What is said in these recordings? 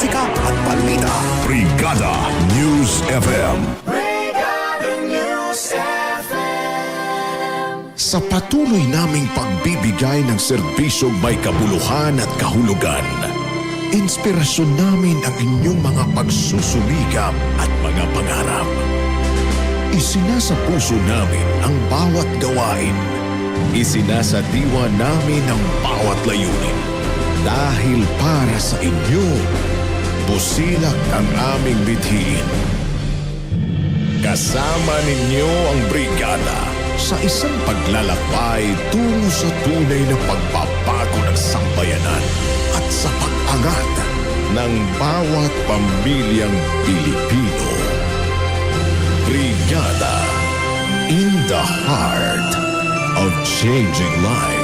musika at balita. Brigada News FM. Sa patuloy naming pagbibigay ng serbisyong may kabuluhan at kahulugan, inspirasyon namin ang inyong mga pagsusumikap at mga pangarap. Isinasa puso namin ang bawat gawain. Isinasa diwa namin ang bawat layunin. Dahil para sa inyo, busilak ang aming bithiin. Kasama ninyo ang brigada sa isang paglalakbay tungo sa tunay na pagbabago ng sambayanan at sa pag-angat ng bawat pamilyang Pilipino. Brigada in the heart of changing lives.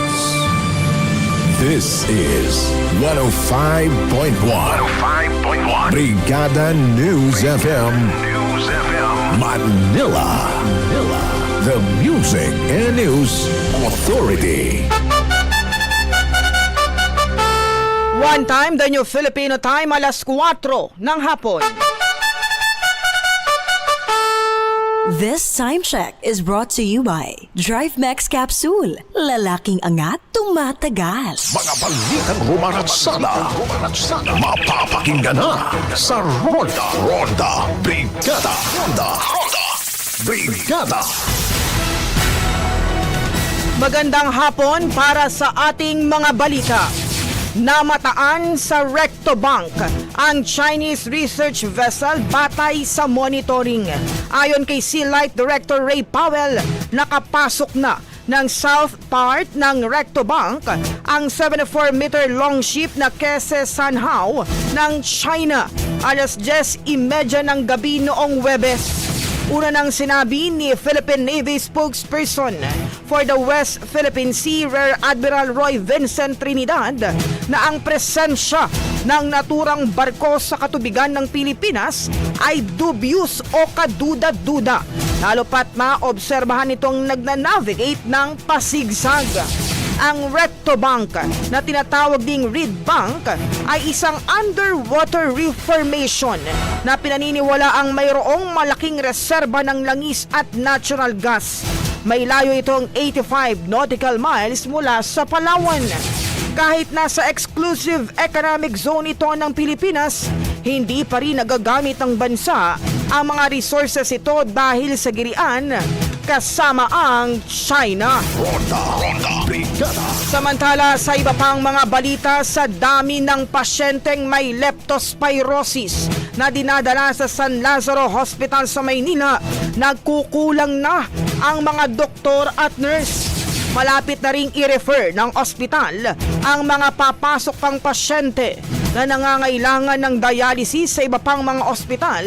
This is 105.1 5.1 Brigada News FM News FM. Manila. Manila. The Music and News Authority. One time, the new Filipino time, alas 4 ng hapon. This time check is brought to you by Drive Max Capsule. Lalaking angat, tumatagal. Mga balitang rumaratsada. Mapapakinggan na sa Ronda Ronda Brigada. Ronda Ronda Brigada. Magandang hapon para sa ating mga balita. Namataan sa Recto Bank ang Chinese research vessel batay sa monitoring. Ayon kay Sea Light Director Ray Powell, nakapasok na ng south part ng Recto Bank ang 74-meter long ship na Kese Sanhao ng China alas 10.30 ng gabi noong Webes. Una nang sinabi ni Philippine Navy spokesperson for the West Philippine Sea Rear Admiral Roy Vincent Trinidad na ang presensya ng naturang barko sa katubigan ng Pilipinas ay dubious o kaduda-duda. Lalo pat maobserbahan itong nagnanavigate ng pasigsag. Ang Recto Bank na tinatawag ding Reed Bank ay isang underwater reef formation na pinaniniwala ang mayroong malaking reserba ng langis at natural gas. May layo itong 85 nautical miles mula sa Palawan. Kahit nasa exclusive economic zone ito ng Pilipinas, hindi pa rin nagagamit ng bansa ang mga resources ito dahil sa girian kasama ang China. Ronda Ronda. Samantala sa iba pang mga balita sa dami ng pasyenteng may leptospirosis na dinadala sa San Lazaro Hospital sa Maynila, nagkukulang na ang mga doktor at nurse. Malapit na ring i-refer ng ospital ang mga papasok pang pasyente na nangangailangan ng dialysis sa iba pang mga ospital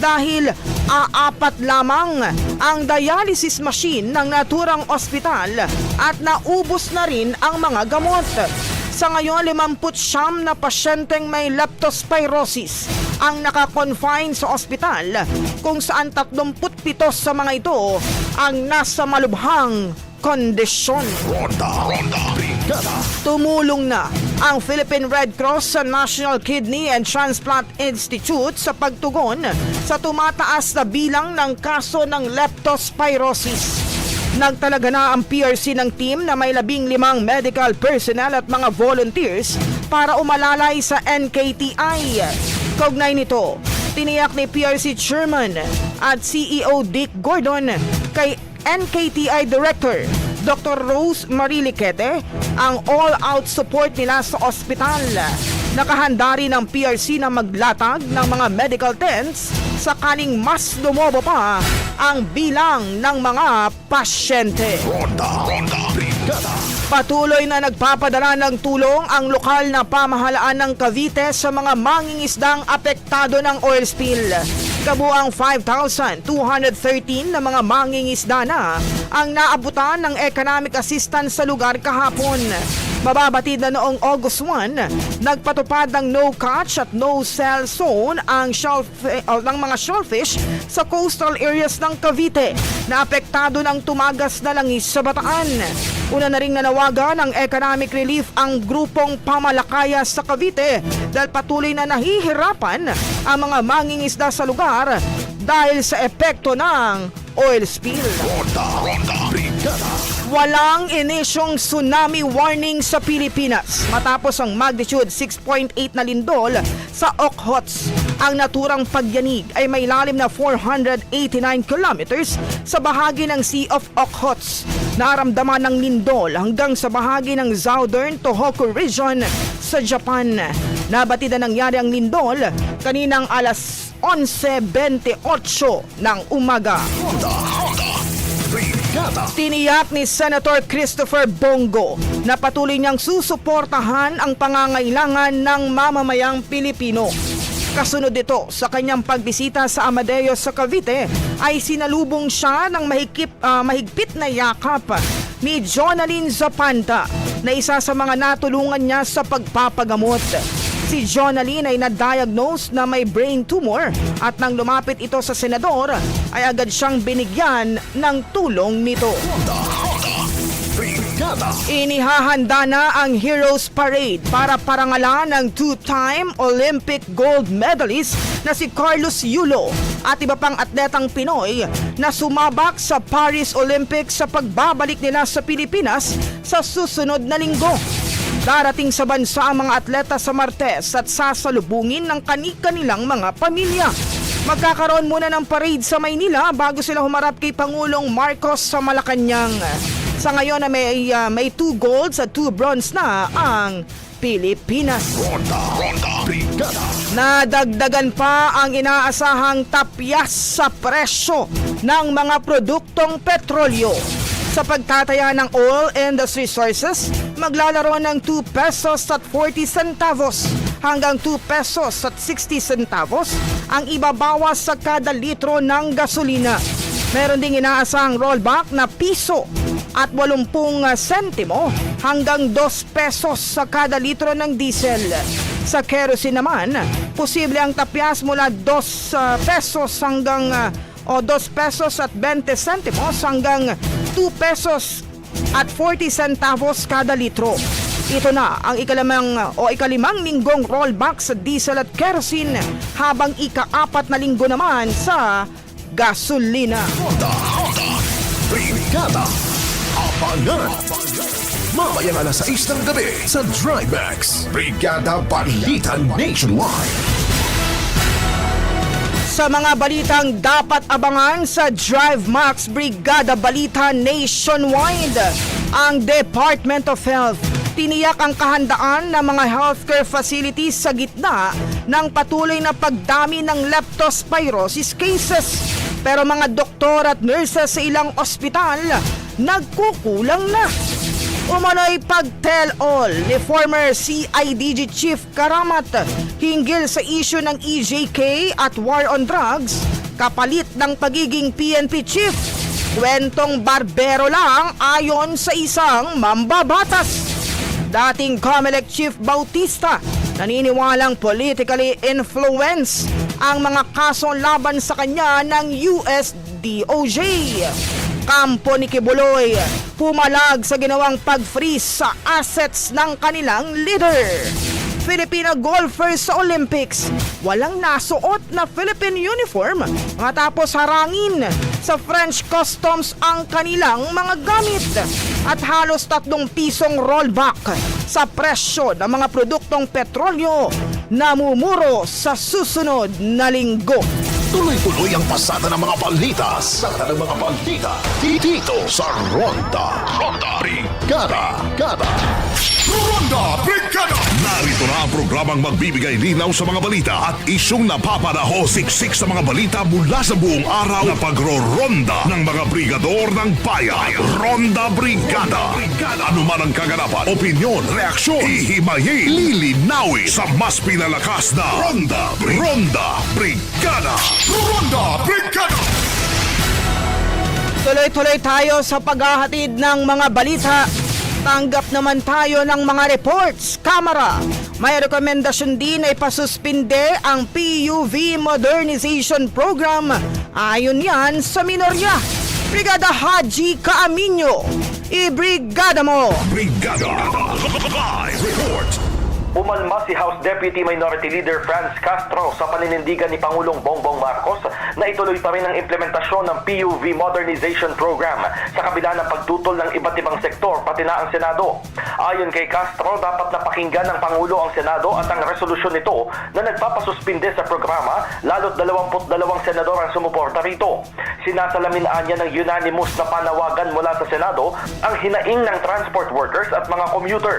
dahil aapat lamang ang dialysis machine ng naturang ospital at naubos na rin ang mga gamot. Sa ngayon, 59 na pasyenteng may leptospirosis ang nakakonfine sa ospital kung saan 37 sa mga ito ang nasa malubhang kondisyon. Ronda Ronda Brigada. Tumulong na ang Philippine Red Cross sa National Kidney and Transplant Institute sa pagtugon sa tumataas na bilang ng kaso ng leptospirosis. Nagtalaga na ang PRC ng team na may labing limang medical personnel at mga volunteers para umalalay sa NKTI. Kaugnay nito, tiniyak ni PRC Chairman at CEO Dick Gordon kay NKTI Director Dr. Rose Marie Liquete ang all-out support nila sa ospital. Nakahanda rin ang PRC na maglatag ng mga medical tents sakaling mas lumobo pa ang bilang ng mga pasyente. Ronda Ronda Brigada. Patuloy na nagpapadala ng tulong ang lokal na pamahalaan ng Cavite sa mga mangingisdang apektado ng oil spill. Kabuang 5,213 na mga mangingisda na ang naabutan ng economic assistance sa lugar kahapon. Mababatid na noong August 1, nagpatupad ng no catch at no sell zone ang shellfi- o, ng mga shellfish sa coastal areas ng Cavite na apektado ng tumagas na langis sa Bataan. Una na ring nanawagan ng economic relief ang grupong pamalakaya sa Cavite dahil patuloy na nahihirapan ang mga mangingisda sa lugar dahil sa epekto ng oil spill. Ronda, Ronda, Brigada. Walang inisyong tsunami warning sa Pilipinas matapos ang magnitude 6.8 na lindol sa Okhotsk. Ang naturang pagyanig ay may lalim na 489 kilometers sa bahagi ng Sea of Okhotsk. Naramdaman ng lindol hanggang sa bahagi ng Southern Tohoku Region sa Japan. Nabatid na nangyari ang lindol kaninang alas 11.28 ng umaga. Ronda, Ronda, Brigada. Tiniyak ni Senator Christopher Bongo na patuloy niyang susuportahan ang pangangailangan ng mamamayang Pilipino. Kasunod dito sa kanyang pagbisita sa Amadeo sa Cavite ay sinalubong siya ng mahigpit, ah, mahigpit na yakap ni Jonalyn Zapanta na isa sa mga natulungan niya sa pagpapagamot. Si Jonalyn ay na-diagnose na may brain tumor at nang lumapit ito sa senador ay agad siyang binigyan ng tulong nito. Inihahanda na ang Heroes Parade para parangalan ng two-time Olympic gold medalist na si Carlos Yulo at iba pang atletang Pinoy na sumabak sa Paris Olympics sa pagbabalik nila sa Pilipinas sa susunod na linggo. Darating sa bansa ang mga atleta sa Martes at sasalubungin ng kani-kanilang mga pamilya. Magkakaroon muna ng parade sa Maynila bago sila humarap kay Pangulong Marcos sa Malacanang. Sa ngayon na may, ah, may two golds at two bronze na ang Pilipinas. Ronda, Ronda, Brigada. Nadagdagan pa ang inaasahang tapyas sa presyo ng mga produktong petrolyo. Sa pagtataya ng oil industry sources, maglalaro ng 2 pesos at 40 centavos hanggang 2 pesos at 60 centavos ang ibabawas sa kada litro ng gasolina. Meron ding inaasahang rollback na piso at 80 sentimo hanggang 2 pesos sa kada litro ng diesel. Sa kerosene naman, posible ang tapyas mula 2 uh, pesos hanggang uh, o 2 pesos at 20 sentimos hanggang 2 pesos at 40 centavos kada litro. Ito na ang ikalimang o ikalimang linggong rollback sa diesel at kerosene habang ikaapat na linggo naman sa gasolina. Brigada. Abangan. Mamayang alas 6 ng gabi sa Drivemax. Brigada Balita Nationwide. Sa mga balitang dapat abangan sa Drive Max Brigada Balita Nationwide, ang Department of Health tiniyak ang kahandaan ng mga healthcare facilities sa gitna ng patuloy na pagdami ng leptospirosis cases. Pero mga doktor at nurses sa ilang ospital nagkukulang na. Umano'y pag-tell-all ni former CIDG Chief Karamat hinggil sa issue ng EJK at war on drugs kapalit ng pagiging PNP Chief. Kwentong barbero lang ayon sa isang mambabatas. Dating COMELEC Chief Bautista naniniwalang politically influenced ang mga kaso laban sa kanya ng US DOJ. Kampo ni Kibuloy pumalag sa ginawang pag-freeze sa assets ng kanilang leader. Filipino golfers sa Olympics walang nasuot na Philippine uniform matapos harangin sa French Customs ang kanilang mga gamit at halos tatlong pisong rollback sa presyo ng mga produktong petrolyo namumuro sa susunod na linggo. Tuloy-tuloy ang pasada ng mga balita. Sa ng mga balita. Dito sa Ronda. Ronda Brigada Gada Ronda Brigada Narito na ang programang magbibigay linaw sa mga balita at isyong napapanaho siksik sa mga balita mula sa buong araw na pagro-ronda ng mga brigador ng bayan. Ronda Brigada. Ano man ang kaganapan, opinyon, reaksyon, hihimayin, lilinawin sa mas pinalakas na Ronda Ronda Brigada. Ronda Brigada. Tuloy-tuloy tayo sa paghahatid ng mga balita. Tanggap naman tayo ng mga reports, kamera. May rekomendasyon din na ipasuspinde ang PUV Modernization Program. Ayon yan sa minorya. Brigada Haji Kaaminyo. Ibrigada mo! Brigada! Live report! Umalma si House Deputy Minority Leader Franz Castro sa paninindigan ni Pangulong Bongbong Marcos na ituloy pa rin ang implementasyon ng PUV Modernization Program sa kabila ng pagtutol ng iba't ibang sektor pati na ang Senado. Ayon kay Castro, dapat napakinggan ng Pangulo ang Senado at ang resolusyon nito na nagpapasuspinde sa programa lalo't 22 senador ang sumuporta rito. Sinasalaminaan niya ng unanimous na panawagan mula sa Senado ang hinaing ng transport workers at mga commuter.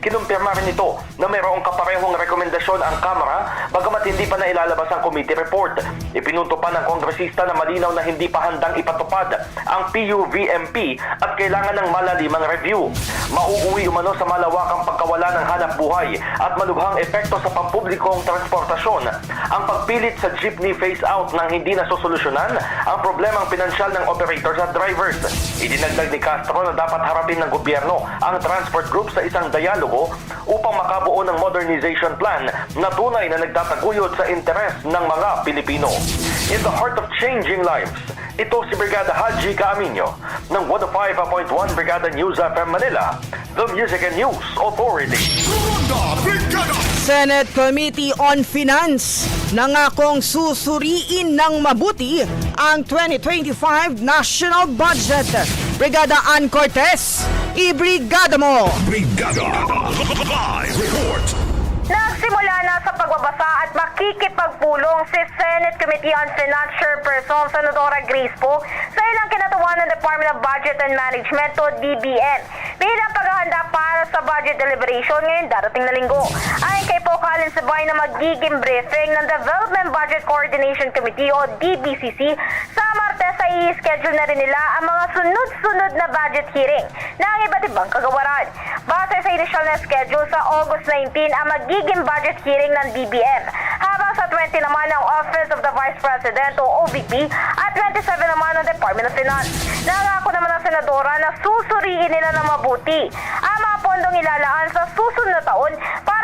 Kinumpirma rin ito na mayroong kaparehong rekomendasyon ang Kamara bagamat hindi pa nailalabas ang committee report. Ipinunto pa ng kongresista na malinaw na hindi pa handang ipatupad ang PUVMP at kailangan ng malalimang review. Mauuwi umano sa malawakang pagkawala ng hanap buhay at malubhang epekto sa pampublikong transportasyon. Ang pagpilit sa jeepney phase-out nang hindi nasosolusyonan ang problemang pinansyal ng operators at drivers. Idinagdag ni Castro na dapat harapin ng gobyerno ang transport group sa isang dialogo upang makabuo ng modernization plan na tunay na nagtataguyod sa interes ng mga Pilipino. In the heart of changing lives, ito si Brigada Haji Kaaminyo ng 105.1 Brigada News FM Manila, the Music and News Authority. Senate Committee on Finance nangakong susuriin ng mabuti ang 2025 national budget. Brigada Ann Cortez, ibrigada mo! Brigada! Live report! Nagsimula at makikipagpulong si Senate Committee on Finance Chairperson Senadora Grace Poe sa ilang kinatuwa ng Department of Budget and Management o DBM bilang paghahanda para sa budget deliberation ngayong darating na linggo. Ayon kay Poe Collins Sabay na magiging briefing ng Development Budget Coordination Committee o DBCC sa Martes ay i-schedule na rin nila ang mga sunod-sunod na budget hearing ng iba't ibang kagawaran. Base sa initial na schedule sa August 19 ang magiging budget hearing ng DBM, habang sa 20 naman ang Office of the Vice President o OVP at 27 naman ang Department of Finance. Nangako naman ang senadora na susuriin nila ng mabuti ang mga pondong ilalaan sa susunod na taon para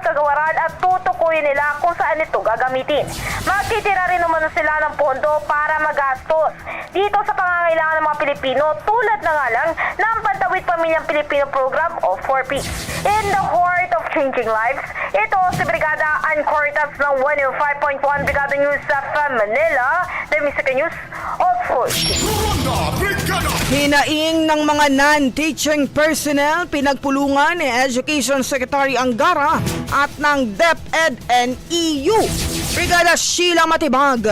bawat kagawaran at tutukuyin nila kung saan ito gagamitin. Magtitira rin naman sila ng pondo para magastos dito sa pangangailangan ng mga Pilipino tulad na nga lang ng Pantawid Pamilyang Pilipino Program o 4P. In the heart of changing lives, ito si Brigada Ann Cortas ng 105.1 Brigada News sa Manila, the Music News Authority. Brigada! Hinaing ng mga non-teaching personnel pinagpulungan ni Education Secretary Angara at ng DepEd and EU. Brigada Sheila Matibag,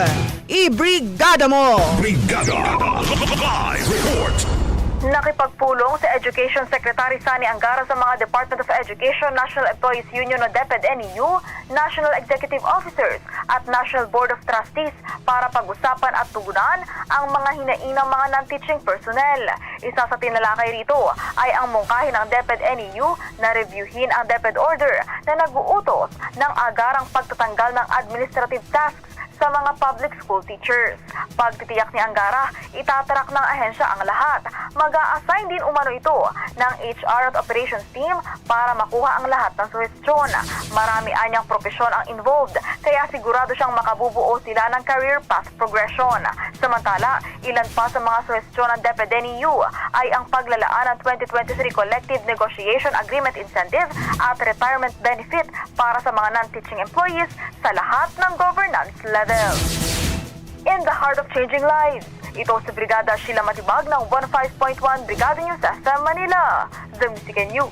ibrigada mo! Brigada! Live report! Nakipagpulong si Education Secretary Sani Angara sa mga Department of Education, National Employees Union o DepEd-NEU, National Executive Officers at National Board of Trustees para pag-usapan at tugunan ang mga hinaing ng mga non-teaching personnel. Isa sa tinalakay rito ay ang mungkahi ng DepEd-NEU na reviewin ang DepEd Order na nag-uutos ng agarang pagtatanggal ng administrative tasks sa mga public school teachers. Pagtitiyak ni Angara, itatarak ng ahensya ang lahat. Mag-a-assign din umano ito ng HR at operations team para makuha ang lahat ng suhestyon. Marami anyang profesyon ang involved, kaya sigurado siyang makabubuo sila ng career path progression. Samantala, ilan pa sa mga suhestyon ng DepEd-NEU ay ang paglalaan ng 2023 Collective Negotiation Agreement Incentive at Retirement Benefit para sa mga non-teaching employees sa lahat ng governance level. In the heart of changing lives, ito si Brigada Sheila Matibag ng 15.1 Brigada News FM Manila, The Music and News.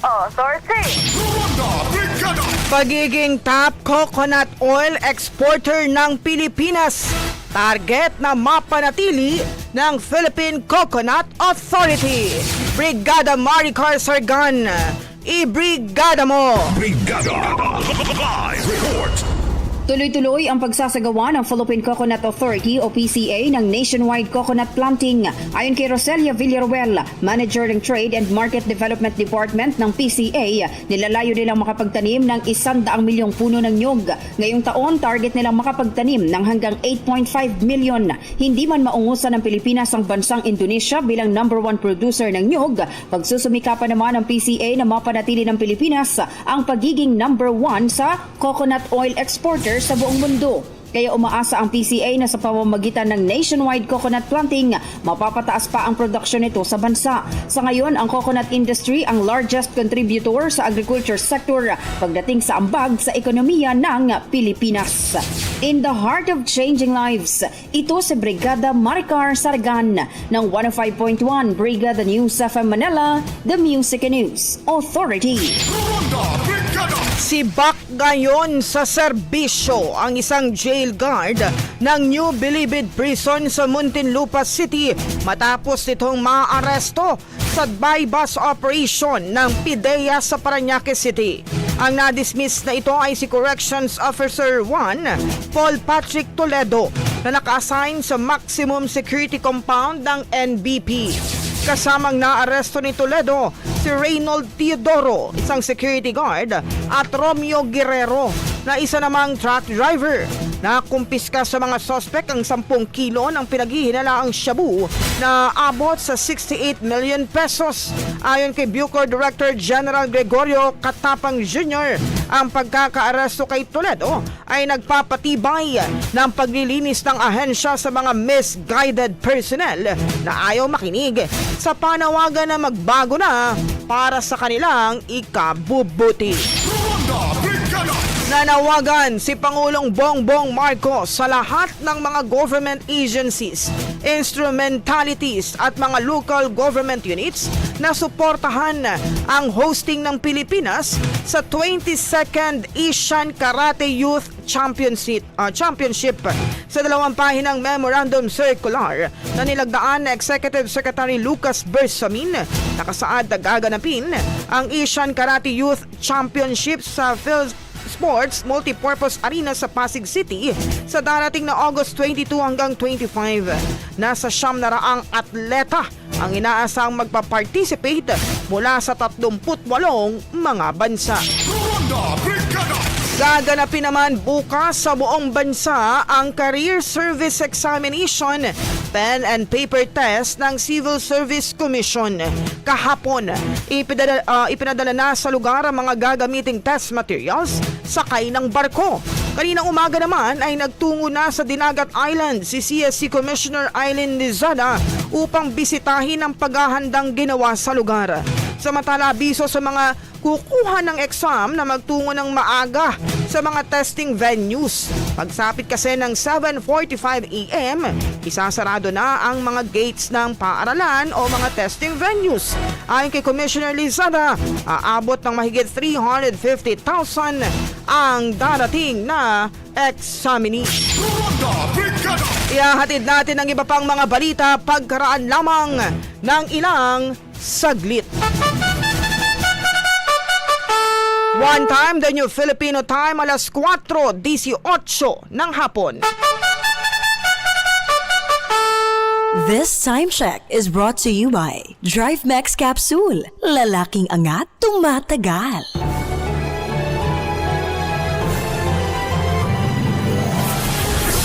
Authority! Pagiging top coconut oil exporter ng Pilipinas. Target na mapanatili ng Philippine Coconut Authority. Brigada Maricar Sargan. Ibrigada mo! Brigada! Live report! Tuloy-tuloy ang pagsasagawa ng Philippine Coconut Authority o PCA ng nationwide coconut planting. Ayon kay Roselia Villaruel, Manager ng Trade and Market Development Department ng PCA, nilalayo nilang makapagtanim ng 100 milyong puno ng nyog. Ngayong taon, target nilang makapagtanim ng hanggang 8.5 million. Hindi man maungusan ng Pilipinas ang bansang Indonesia bilang number one producer ng nyog, pagsusumika pa naman ng PCA na mapanatili ng Pilipinas ang pagiging number one sa coconut oil exporter sa buong mundo. Kaya umaasa ang PCA na sa pamamagitan ng nationwide coconut planting, mapapataas pa ang produksyon nito sa bansa. Sa ngayon, ang coconut industry ang largest contributor sa agriculture sector pagdating sa ambag sa ekonomiya ng Pilipinas. In the heart of changing lives, ito si Brigada Maricar Sargan ng 105.1 Brigada News FM Manila, The Music News Authority. Si Bak ngayon sa serbisyo ang isang jail guard ng New Bilibid Prison sa Muntinlupa City matapos nitong maaresto sa bypass operation ng PIDEA sa Paranaque City. Ang nadismiss na ito ay si Corrections Officer 1, Paul Patrick Toledo, na naka-assign sa Maximum Security Compound ng NBP. Kasamang naaresto ni Toledo si Reynold Teodoro, isang security guard, at Romeo Guerrero, na isa namang truck driver. Nakumpiska sa mga sospek ang 10 kilo ng pinaghihinalaang shabu na abot sa 68 million pesos. Ayon kay Bucor Director General Gregorio Katapang Jr., ang pagkakaaresto kay Toledo ay nagpapatibay ng paglilinis ng ahensya sa mga misguided personnel na ayaw makinig sa panawagan na magbago na para sa kanilang ikabubuti. Nanawagan si Pangulong Bongbong Marcos sa lahat ng mga government agencies, instrumentalities at mga local government units na suportahan ang hosting ng Pilipinas sa 22nd Asian Karate Youth Championship, ah, Championship. Sa dalawang pahinang memorandum circular na nilagdaan na Executive Secretary Lucas Bersamin nakasaad na gaganapin ang Asian Karate Youth Championship sa Phil Sports Multipurpose Arena sa Pasig City sa darating na August 22 hanggang 25. Nasa siyam na raang atleta ang inaasang magpa-participate mula sa 38 mga bansa. Gaganapin naman bukas sa buong bansa ang Career Service Examination Pen and Paper Test ng Civil Service Commission. Kahapon, ipinadala, ah, ipinadala na sa lugar ang mga gagamiting test materials sakay ng barko. Kaninang umaga naman ay nagtungo na sa Dinagat Island si CSC Commissioner Eileen Lizada upang bisitahin ang paghahandang ginawa sa lugar. Samantala, abiso sa mga kukuha ng exam na magtungo ng maaga sa mga testing venues. Pagsapit kasi ng 7.45 a.m., isasarado na ang mga gates ng paaralan o mga testing venues. Ayon kay Commissioner Lizada, aabot ng mahigit 350,000 ang darating na examinee. Ihahatid natin ang iba pang mga balita pagkaraan lamang ng ilang saglit. One time, the new Filipino time, alas 4.18 ng hapon. This time check is brought to you by Drive Max Capsule. Lalaking angat, tumatagal.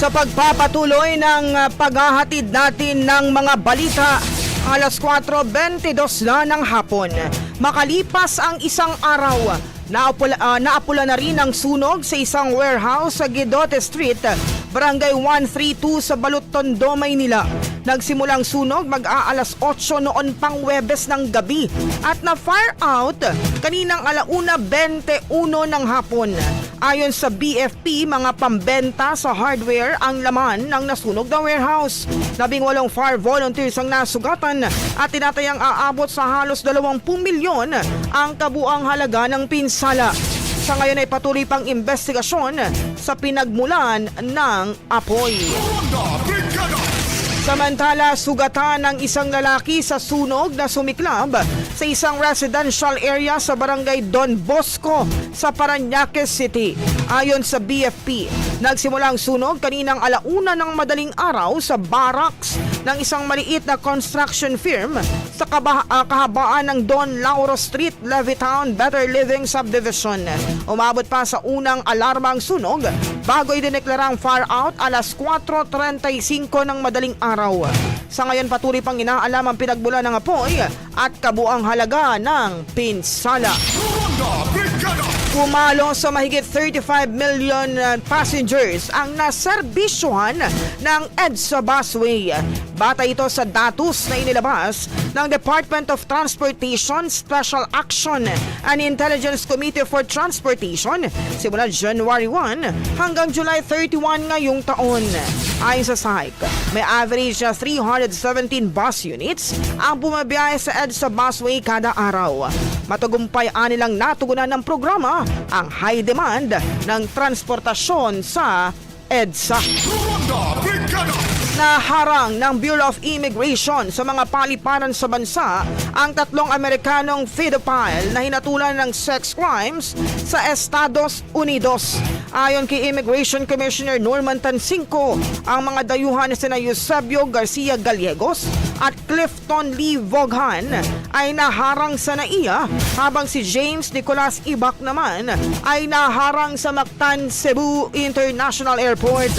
Sa pagpapatuloy ng uh, paghahatid natin ng mga balita, alas 4.22 na ng hapon. Makalipas ang isang araw, naapula, ah, naapula na rin ang sunog sa isang warehouse sa Guidote Street, Barangay 132 sa Balutondo, Maynila. Nagsimulang sunog mag-aalas 8 noon pang Webes ng gabi at na-fire out kaninang alauna 21 ng hapon. Ayon sa BFP, mga pambenta sa hardware ang laman ng nasunog na warehouse. Labing walong fire volunteers ang nasugatan at tinatayang aabot sa halos 20 milyon ang kabuang halaga ng pinsala. Sa ngayon ay patuloy pang investigasyon sa pinagmulan ng apoy. Brigada! Samantala, sugatan ng isang lalaki sa sunog na sumiklab sa isang residential area sa barangay Don Bosco sa Paranaque City. Ayon sa BFP, nagsimula ang sunog kaninang alauna ng madaling araw sa barracks ng isang maliit na construction firm sa ah, kahabaan ng Don Lauro Street, Levittown Better Living Subdivision. Umabot pa sa unang alarma ang sunog bago idineklara ang fire out alas 4.35 ng madaling araw. Sa ngayon patuloy pang inaalam ang pinagbulan ng apoy at kabuang halaga ng pinsala. Pumalo sa mahigit 35 million uh, passengers ang naserbisyuhan ng EDSA busway. Bata ito sa datos na inilabas ng Department of Transportation Special Action and Intelligence Committee for Transportation simula January 1 hanggang July 31 ngayong taon. Ayon sa SAIC, may average na 317 bus units ang bumabiyahe sa EDSA busway kada araw. Matagumpay anilang natugunan ng programa ang high demand ng transportasyon sa EDSA. Ronda! Naharang ng Bureau of Immigration sa mga paliparan sa bansa ang tatlong Amerikanong pedophile na hinatulan ng sex crimes sa Estados Unidos. Ayon kay Immigration Commissioner Norman Tansinko, ang mga dayuhan na sina Eusebio Garcia Gallegos at Clifton Lee Voghan ay naharang sa NAIA habang si James Nicolas Ibak naman ay naharang sa Mactan Cebu International Airport.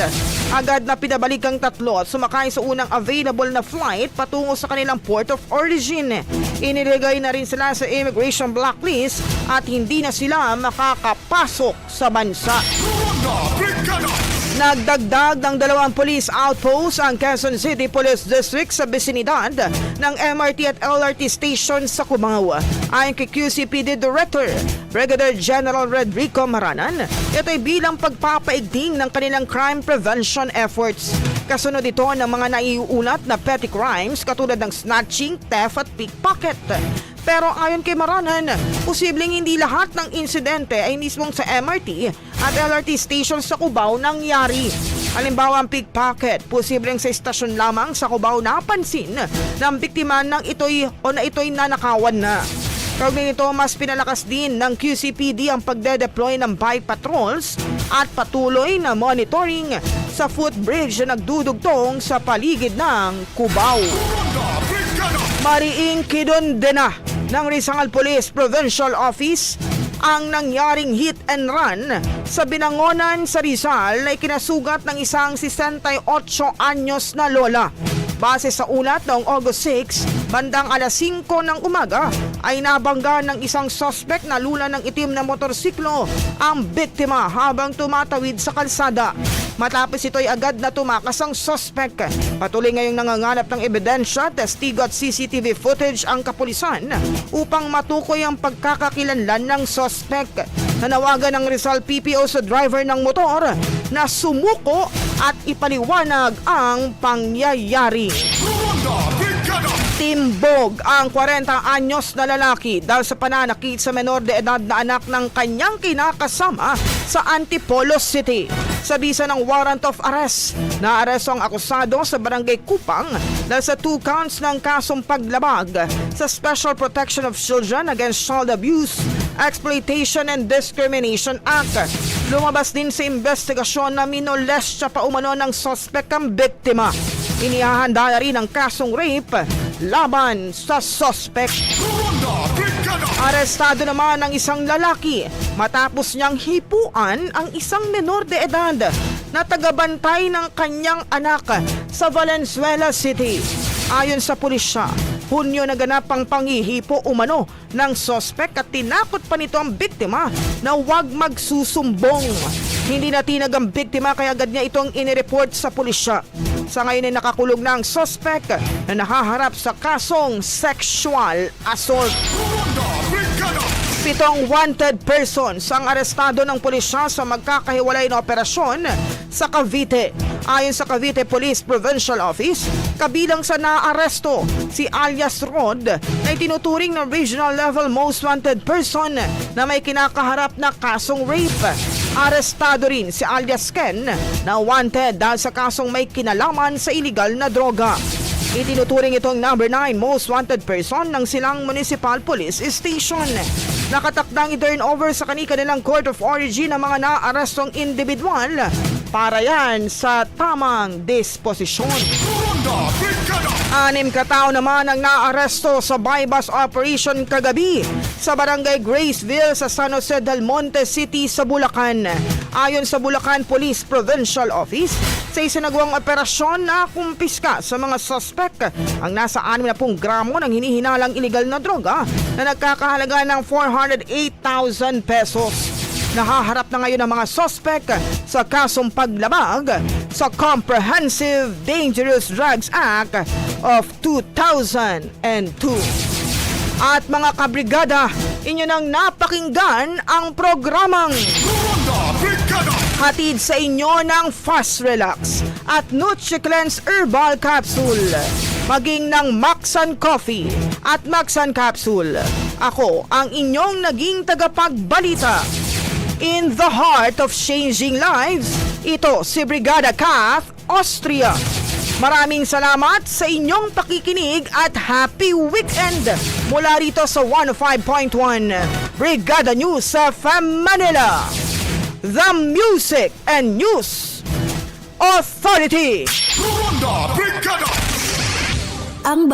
Agad na pinabalik ang tatlo at sumakay sa unang available na flight patungo sa kanilang port of origin. Iniligay na rin sila sa immigration blacklist at hindi na sila makakapasok sa bansa. Nagdagdag ng dalawang police outpost ang Quezon City Police District sa bisinidad ng MRT at LRT station sa Cubao. Ayon kay QCPD Director Brigadier General Redrico Maranan, ito ay bilang pagpapaigting ng kanilang crime prevention efforts. Kasunod ito ng mga naiulat na petty crimes katulad ng snatching, theft at pickpocket. Pero ayon kay Maranan, posibleng hindi lahat ng insidente ay mismong sa MRT at LRT station sa Cubao nangyari. Halimbawa ang pickpocket, posibleng sa istasyon lamang sa Cubao napansin ng biktima ng ito'y o na ito'y nanakawan na. Kaugnay nito, mas pinalakas din ng QCPD ang pagde-deploy ng bike patrols at patuloy na monitoring sa footbridge na nagdudugtong sa paligid ng Cubao. Ronda Brigada! Mariing kidondena ng Rizal Police Provincial Office ang nangyaring hit and run sa binangonan sa Rizal na ikinasugat ng isang 68 anyos na lola. Base sa ulat noong August 6, bandang alas 5 ng umaga ay nabangga ng isang suspect na lula ng itim na motorsiklo ang biktima habang tumatawid sa kalsada. Matapos ito ay agad na tumakas ang suspect. Patuloy ngayong nanganganap ng ebidensya, testigo at CCTV footage ang kapulisan upang matukoy ang pagkakakilanlan ng suspect. Nanawagan ng Rizal PPO sa driver ng motor na sumuko at ipaliwanag ang pangyayari. Brigada! Timbog ang 40 anyos na lalaki dahil sa pananakit sa menor de edad na anak ng kanyang kinakasama sa Antipolo City. sa bisa ng warrant of arrest. Naaresto ang akusado sa barangay Kupang dahil sa two counts ng kasong paglabag sa Special Protection of Children Against Child Abuse, Exploitation and Discrimination Act. Lumabas din sa investigasyon na minolestya pa umano ng sospek ang biktima. Inihahanda na rin ang kasong rape laban sa sospek. Arestado naman ang isang lalaki matapos niyang hipuan ang isang menor de edad na tagabantay ng kanyang anak sa Valenzuela City. Ayon sa pulisya, Hunyo naganap ang panghihipo umano ng sospek at tinakot pa nito ang biktima na huwag magsusumbong. Hindi na tinag ang biktima kaya agad niya itong inireport sa pulisya. Sa ngayon ay nakakulong na ang sospek na nahaharap sa kasong sexual assault. Pitong wanted persons ang arestado ng pulisya sa magkakahiwalay na operasyon sa Cavite. Ayon sa Cavite Police Provincial Office, kabilang sa naaresto si alias Rod na itinuturing ng regional level most wanted person na may kinakaharap na kasong rape. Arestado rin si alias Ken na wanted dahil sa kasong may kinalaman sa illegal na droga. Itinuturing itong number 9 most wanted person ng silang Municipal Police Station. Nakatakdang i-turn over sa kanilang court of origin ang mga naarestong individual para yan sa tamang disposisyon. Anim katao naman ang naaresto sa bypass operation kagabi sa barangay Graceville sa San Jose del Monte City sa Bulacan. Ayon sa Bulacan Police Provincial Office, sa isinagawang operasyon na kumpiska sa mga suspect ang nasa 60 gramo ng hinihinalang illegal na droga na nagkakahalaga ng 408,000 pesos. Nahaharap na ngayon ang mga sospek sa kasong paglabag sa Comprehensive Dangerous Drugs Act of 2002. At mga kabrigada, inyo nang napakinggan ang programang hatid sa inyo ng Fast Relax at NutriCleanse Herbal Capsule. Maging ng Maxan Coffee at Maxan Capsule. Ako ang inyong naging tagapagbalita. In the heart of changing lives, ito si Brigada Kath, Austria. Maraming salamat sa inyong pakikinig at happy weekend mula rito sa 105.1 Brigada News sa Manila the Music and News Authority. Ronda Brigada! Ang